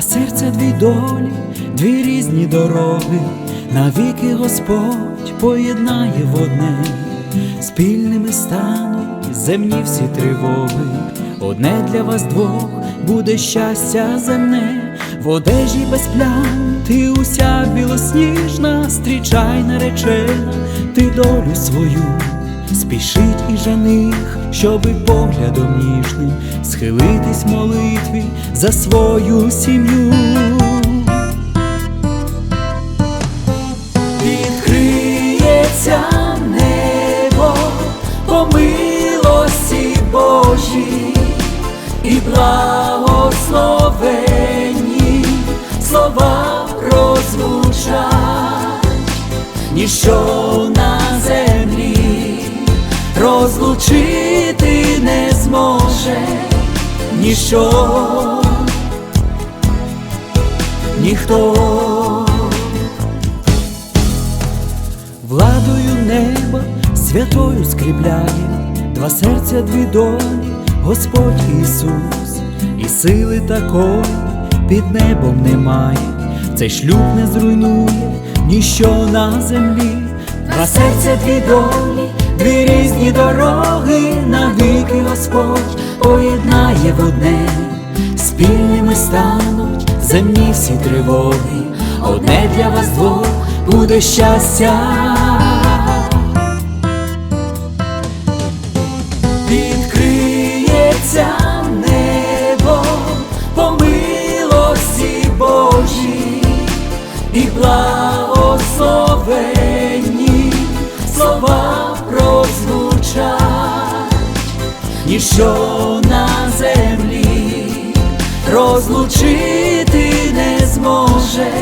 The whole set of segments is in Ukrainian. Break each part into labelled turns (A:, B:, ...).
A: серця дві долі, дві різні дороги, навіки Господь поєднає в одне, спільними стануть земні всі тривоги, одне для вас двох буде щастя земне, в одежі без плям, ти уся білосніжна, зустрічай наречена, ти долю свою. Спішить і жених, щоби поглядом ніжним схилитись молитві за свою сім'ю. Відкриється небо по милості Божій і благословенні слова прозвучать, ніщо землі розлучити не зможе ніщо, ніхто. Владою неба святою скріпляє, два серця, дві долі, Господь Ісус, і сили такої під небом немає, цей шлюб не зруйнує ніщо на землі, два серця, дві долі, дві різні дороги, навіки Господь поєднає в одне, спільними стануть земні всі тривоги, одне для вас двох буде щастя. Відкриється небо по милості Божій і благословенні слова прозвучать, ніщо на землі розлучити не зможе.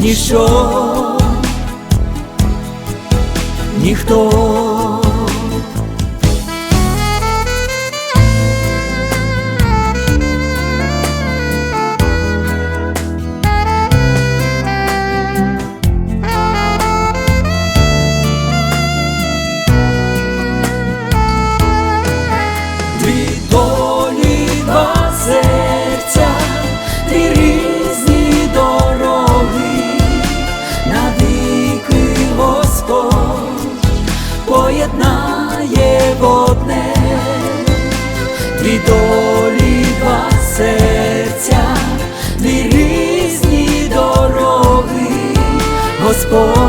A: Ніщо, ніхто. Поєднає в одне, дві долі, два серця, дві різні дороги, Господь